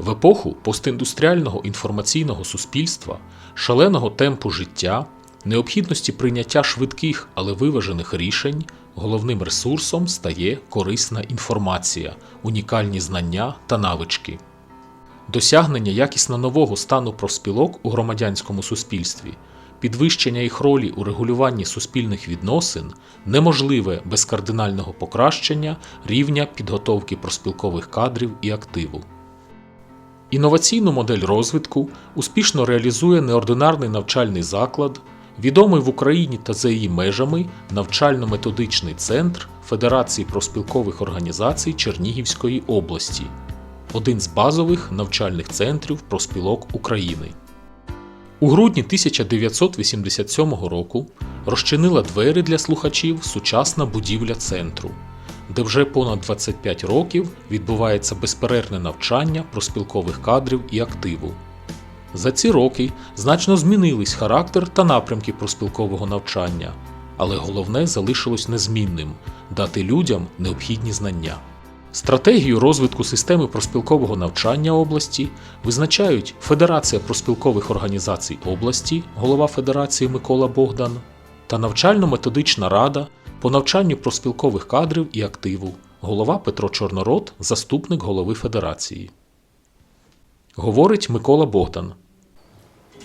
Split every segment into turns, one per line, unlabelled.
В епоху постіндустріального інформаційного суспільства, шаленого темпу життя, необхідності прийняття швидких, але виважених рішень, головним ресурсом стає корисна інформація, унікальні знання та навички. Досягнення якісно нового стану профспілок у громадянському суспільстві, підвищення їх ролі у регулюванні суспільних відносин неможливе без кардинального покращення рівня підготовки профспілкових кадрів і активу. Інноваційну модель розвитку успішно реалізує неординарний навчальний заклад, відомий в Україні та за її межами навчально-методичний центр Федерації профспілкових організацій Чернігівської області, один з базових навчальних центрів профспілок України. У грудні 1987 року розчинила двері для слухачів сучасна будівля центру, де вже понад 25 років відбувається безперервне навчання профспілкових кадрів і активу. За ці роки значно змінились характер та напрямки профспілкового навчання, але головне залишилось незмінним дати людям необхідні знання. Стратегію розвитку системи профспілкового навчання області визначають Федерація профспілкових організацій області, голова Федерації Микола Богдан, та навчально-методична рада по навчанню профспілкових кадрів і активу, голова Петро Чорнород, заступник голови Федерації. Говорить Микола Богдан.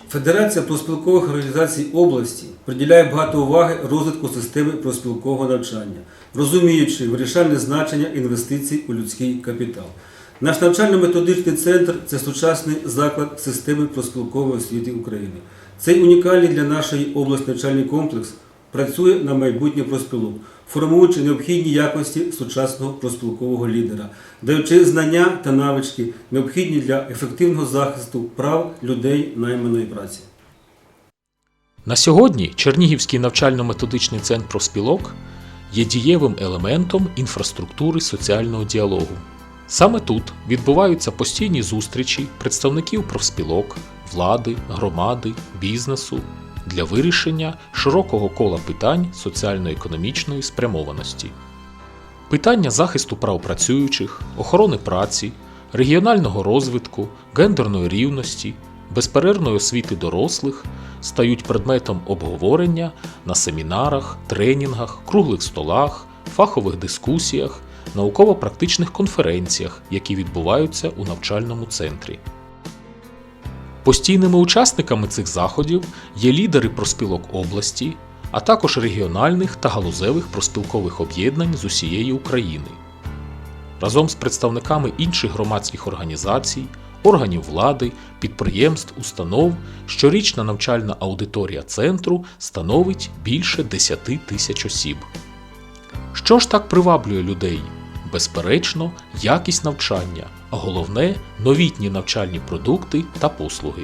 Федерація профспілкових організацій області приділяє багато уваги розвитку системи профспілкового навчання, розуміючи вирішальне значення інвестицій у людський капітал. Наш навчально-методичний центр це сучасний заклад системи профспілкової освіти України. Цей унікальний для нашої області навчальний комплекс працює на майбутнє профспілок, формуючи необхідні якості сучасного профспілкового лідера, даючи знання та навички, необхідні для ефективного захисту прав людей найманої праці.
На сьогодні Чернігівський навчально-методичний центр профспілок є дієвим елементом інфраструктури соціального діалогу. Саме тут відбуваються постійні зустрічі представників профспілок, влади, громади, бізнесу для вирішення широкого кола питань соціально-економічної спрямованості. Питання захисту прав працюючих, охорони праці, регіонального розвитку, гендерної рівності, безперервної освіти дорослих стають предметом обговорення на семінарах, тренінгах, круглих столах, фахових дискусіях, науково-практичних конференціях, які відбуваються у навчальному центрі. Постійними учасниками цих заходів є лідери проспілок області, а також регіональних та галузевих проспілкових об'єднань з усієї України. Разом з представниками інших громадських організацій, органів влади, підприємств, установ щорічна навчальна аудиторія центру становить більше 10 тисяч осіб. Що ж так приваблює людей? Безперечно, якість навчання, а головне новітні навчальні продукти та послуги.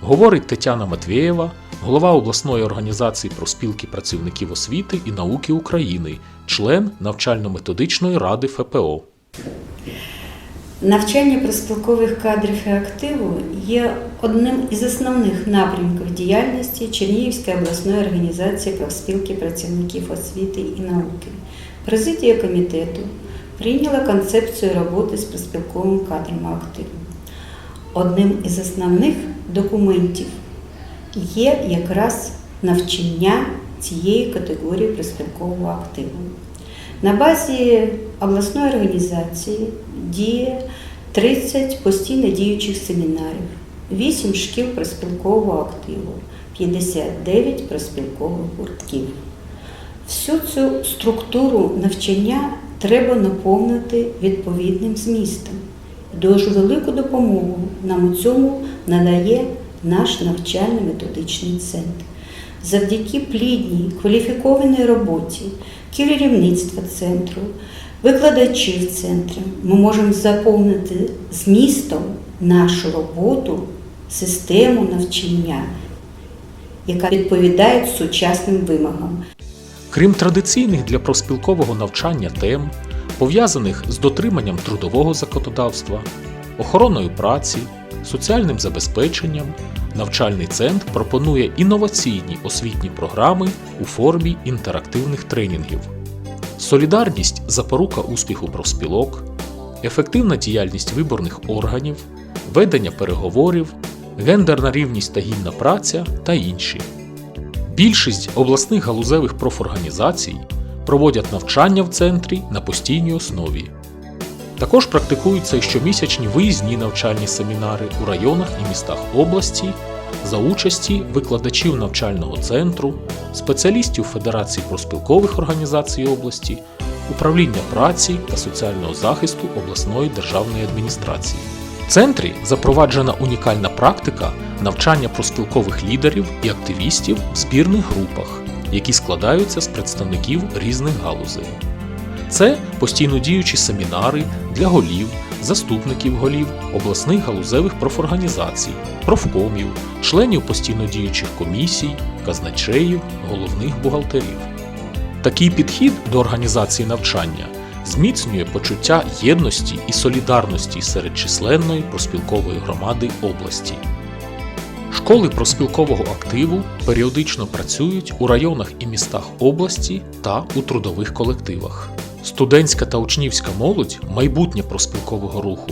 Говорить Тетяна Матвєєва, голова обласної організації профспілки працівників освіти і науки України, член навчально-методичної ради ФПО.
Навчання профспілкових кадрів і активу є одним із основних напрямків діяльності Чернігівської обласної організації профспілки працівників освіти і науки. Президія комітету прийняла концепцію роботи з профспілковим кадром і активом. Одним із основних документів є якраз навчання цієї категорії профспілкового активу. На базі обласної організації діє 30 постійно діючих семінарів, 8 шкіл проспілкового активу, 59 проспілкових гуртків. Всю цю структуру навчання треба наповнити відповідним змістом. Дуже велику допомогу нам у цьому надає наш навчально-методичний центр. Завдяки плідній кваліфікованій роботі керівництва центру, викладачів центру ми можемо заповнити змістом нашу роботу, систему навчання, яка відповідає сучасним вимогам.
Крім традиційних для профспілкового навчання тем, пов'язаних з дотриманням трудового законодавства, охороною праці, соціальним забезпеченням, навчальний центр пропонує інноваційні освітні програми у формі інтерактивних тренінгів. Солідарність запорука успіху профспілок, ефективна діяльність виборних органів, ведення переговорів, гендерна рівність та гідна праця та інші. Більшість обласних галузевих профорганізацій проводять навчання в центрі на постійній основі. Також практикуються й щомісячні виїзні навчальні семінари у районах і містах області за участі викладачів навчального центру, спеціалістів Федерації проспілкових організацій області, управління праці та соціального захисту обласної державної адміністрації. Центрі запроваджена унікальна практика навчання проспілкових лідерів і активістів в збірних групах, які складаються з представників різних галузей. Це постійно діючі семінари для голів, заступників голів, обласних галузевих профорганізацій, профкомів, членів постійно діючих комісій, казначеїв, головних бухгалтерів. Такий підхід до організації навчання зміцнює почуття єдності і солідарності серед численної проспілкової громади області. Школи проспілкового активу періодично працюють у районах і містах області та у трудових колективах. Студентська та учнівська молодь майбутнє проспілкового руху.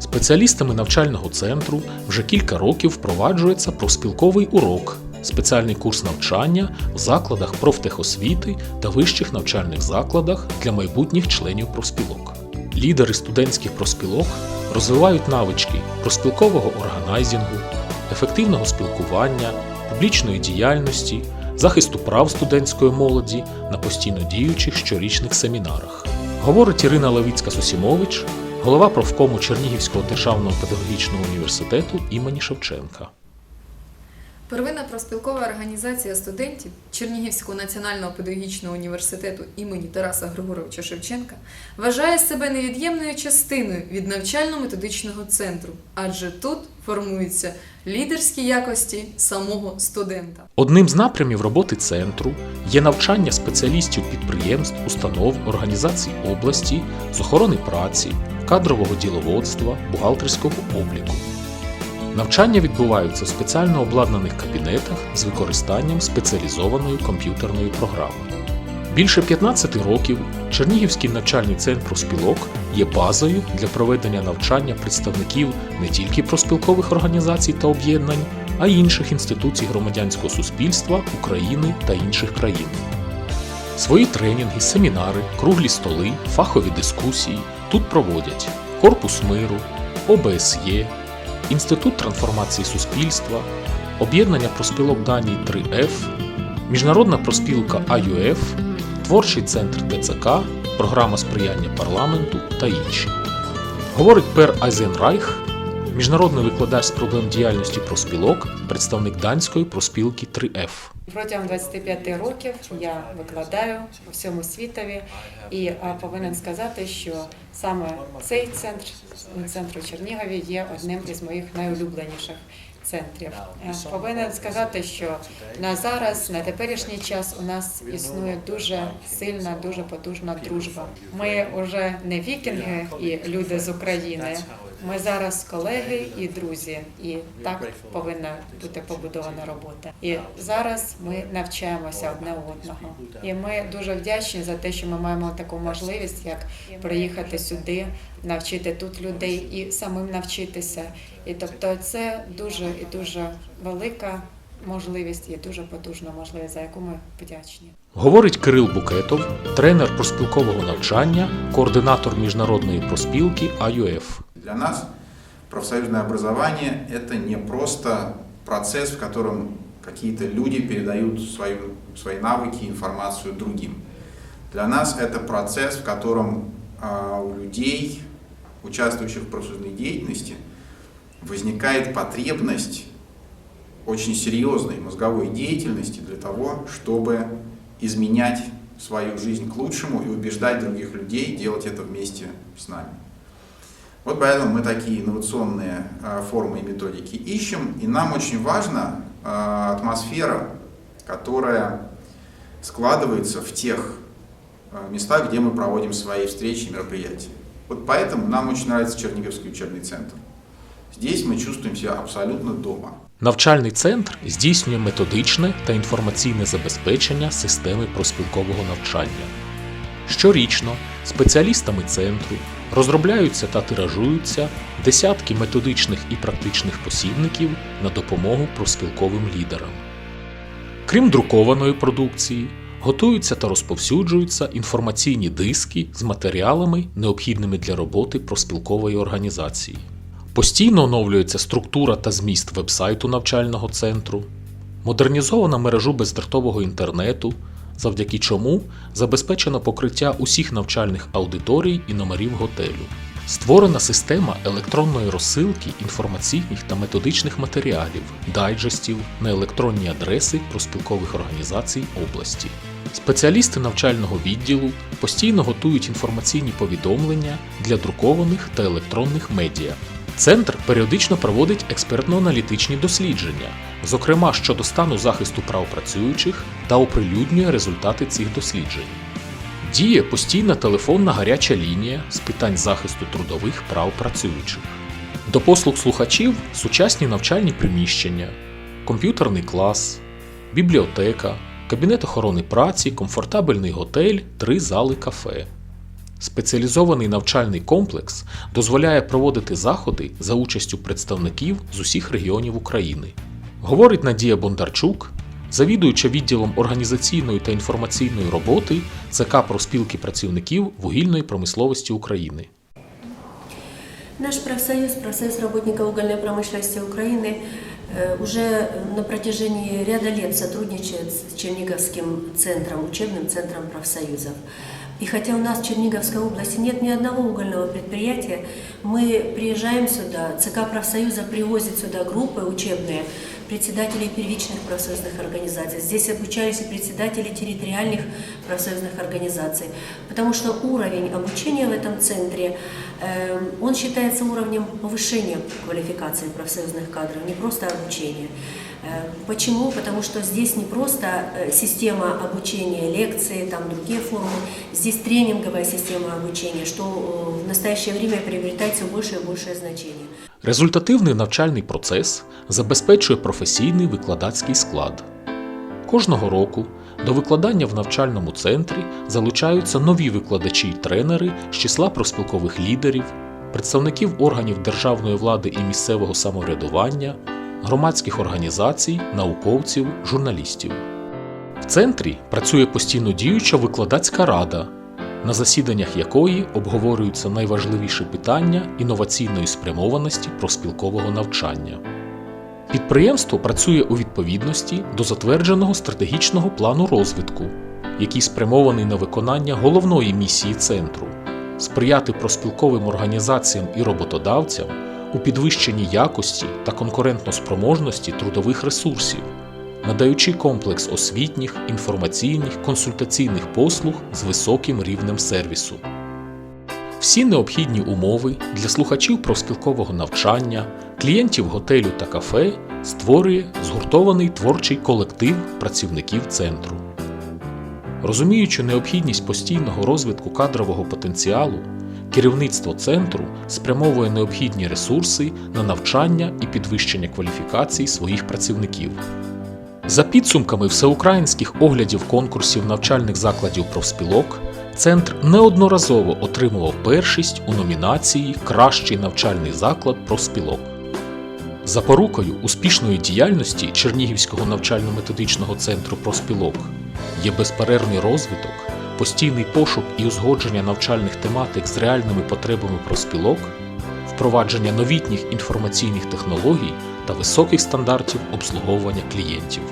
Спеціалістами навчального центру вже кілька років впроваджується профспілковий урок, спеціальний курс навчання в закладах профтехосвіти та вищих навчальних закладах для майбутніх членів профспілок. Лідери студентських профспілок розвивають навички проспілкового органайзінгу, ефективного спілкування, публічної діяльності, захисту прав студентської молоді на постійно діючих щорічних семінарах. Говорить Ірина Левіцька-Сосімович, голова профкому Чернігівського державного педагогічного університету імені Шевченка.
Первинна проспілкова організація студентів Чернігівського національного педагогічного університету імені Тараса Григоровича Шевченка вважає себе невід'ємною частиною від навчально-методичного центру, адже тут формуються лідерські якості самого студента.
Одним з напрямів роботи центру є навчання спеціалістів підприємств, установ, організацій області з охорони праці, кадрового діловодства, бухгалтерського обліку. Навчання відбуваються в спеціально обладнаних кабінетах з використанням спеціалізованої комп'ютерної програми. Більше 15 років Чернігівський навчальний центр профспілок є базою для проведення навчання представників не тільки профспілкових організацій та об'єднань, а й інших інституцій громадянського суспільства України та інших країн. Свої тренінги, семінари, круглі столи, фахові дискусії тут проводять Корпус миру, ОБСЄ, Інститут трансформації суспільства, Об'єднання проспілок Данії 3F, Міжнародна проспілка АЮФ, Творчий центр ТЦК, Програма сприяння парламенту та інші. Говорить Пер Айзенрайх, міжнародний викладач з проблем діяльності проспілок, представник данської проспілки 3F.
Протягом 25 років я викладаю у всьому світові і повинен сказати, що саме цей центр центр у Чернігові є одним із моїх найулюбленіших центрів. Е, Повинен сказати, що на зараз, на теперішній час, у нас існує дуже сильна, дуже потужна дружба. Ми вже не вікінги і люди з України. Ми зараз колеги і друзі, і так повинна бути побудована робота. І зараз ми навчаємося одне одного. І ми дуже вдячні за те, що ми маємо таку можливість, як приїхати сюди, навчити тут людей і самим навчитися. І тобто, це дуже і дуже велика можливість і дуже потужна можливість, за яку ми вдячні.
Говорить Кирил Букетов, тренер проспілкового навчання, координатор міжнародної проспілки АЮФ.
Для нас профсоюзное образование – это не просто процесс, в котором какие-то люди передают свою, свои навыки, информацию другим. Для нас это процесс, в котором а, у людей, участвующих в профсоюзной деятельности, возникает потребность очень серьезной мозговой деятельности для того, чтобы изменять свою жизнь к лучшему и убеждать других людей делать это вместе с нами. Вот поэтому мы такие инновационные э, формы и методики ищем, и нам очень важна э, атмосфера, которая складывается в тех э, местах, где мы проводим свои встречи и мероприятия. Вот поэтому нам очень нравится Черниговский учебный центр. Здесь мы чувствуем себя абсолютно дома.
Навчальний центр здійснює методичне та інформаційне забезпечення системи проспілкового навчання. Щорічно спеціалістами центру Розробляються та тиражуються десятки методичних і практичних посібників на допомогу профспілковим лідерам. Крім друкованої продукції, готуються та розповсюджуються інформаційні диски з матеріалами, необхідними для роботи профспілкової організації. Постійно оновлюється структура та зміст вебсайту навчального центру, модернізована мережу бездротового інтернету, завдяки чому забезпечено покриття усіх навчальних аудиторій і номерів готелю. Створена система електронної розсилки інформаційних та методичних матеріалів, дайджестів на електронні адреси профспілкових організацій області. Спеціалісти навчального відділу постійно готують інформаційні повідомлення для друкованих та електронних медіа. Центр періодично проводить експертно-аналітичні дослідження, зокрема щодо стану захисту прав працюючих та оприлюднює результати цих досліджень. Діє постійна телефонна гаряча лінія з питань захисту трудових прав працюючих. До послуг слухачів сучасні навчальні приміщення, комп'ютерний клас, бібліотека, кабінет охорони праці, комфортабельний готель, три зали кафе. Спеціалізований навчальний комплекс дозволяє проводити заходи за участю представників з усіх регіонів України. Говорить Надія Бондарчук, завідуюча відділом організаційної та інформаційної роботи ЦК профспілки працівників вугільної промисловості України.
Наш профсоюз, профсоюз работников угольной промышленности Украины, э, уже на протяжении ряда лет сотрудничает с Черниговским центром, учебным центром профсоюзов. И хотя у нас в Черниговской области нет ни одного угольного предприятия, мы приезжаем сюда, ЦК профсоюза привозит сюда группы учебные, председателей первичных профсоюзных организаций. Здесь обучались и председатели территориальных профсоюзных организаций, потому что уровень обучения в этом центре, э, он считается уровнем повышения квалификации профсоюзных кадров, не просто обучения. Э, Почему? Потому что здесь не просто э, система обучения, лекции, там другие формы, здесь тренинговая система обучения, что э, в настоящее время приобретает все больше и большее значение.
Результативний навчальний процес забезпечує професійний викладацький склад. Кожного року до викладання в навчальному центрі залучаються нові викладачі й тренери з числа профспілкових лідерів, представників органів державної влади і місцевого самоврядування, громадських організацій, науковців, журналістів. В центрі працює постійно діюча викладацька рада, на засіданнях якої обговорюються найважливіші питання інноваційної спрямованості профспілкового навчання. Підприємство працює у відповідності до затвердженого стратегічного плану розвитку, який спрямований на виконання головної місії центру сприяти профспілковим організаціям і роботодавцям у підвищенні якості та конкурентноспроможності трудових ресурсів, надаючи комплекс освітніх, інформаційних, консультаційних послуг з високим рівнем сервісу. Всі необхідні умови для слухачів профспілкового навчання, клієнтів готелю та кафе створює згуртований творчий колектив працівників центру. Розуміючи необхідність постійного розвитку кадрового потенціалу, керівництво центру спрямовує необхідні ресурси на навчання і підвищення кваліфікацій своїх працівників. За підсумками всеукраїнських оглядів конкурсів навчальних закладів профспілок, центр неодноразово отримував першість у номінації Кращий навчальний заклад профспілок. Запорукою успішної діяльності Чернігівського навчально-методичного центру профспілок є безперервний розвиток, постійний пошук і узгодження навчальних тематик з реальними потребами профспілок, впровадження новітніх інформаційних технологій та високих стандартів обслуговування клієнтів.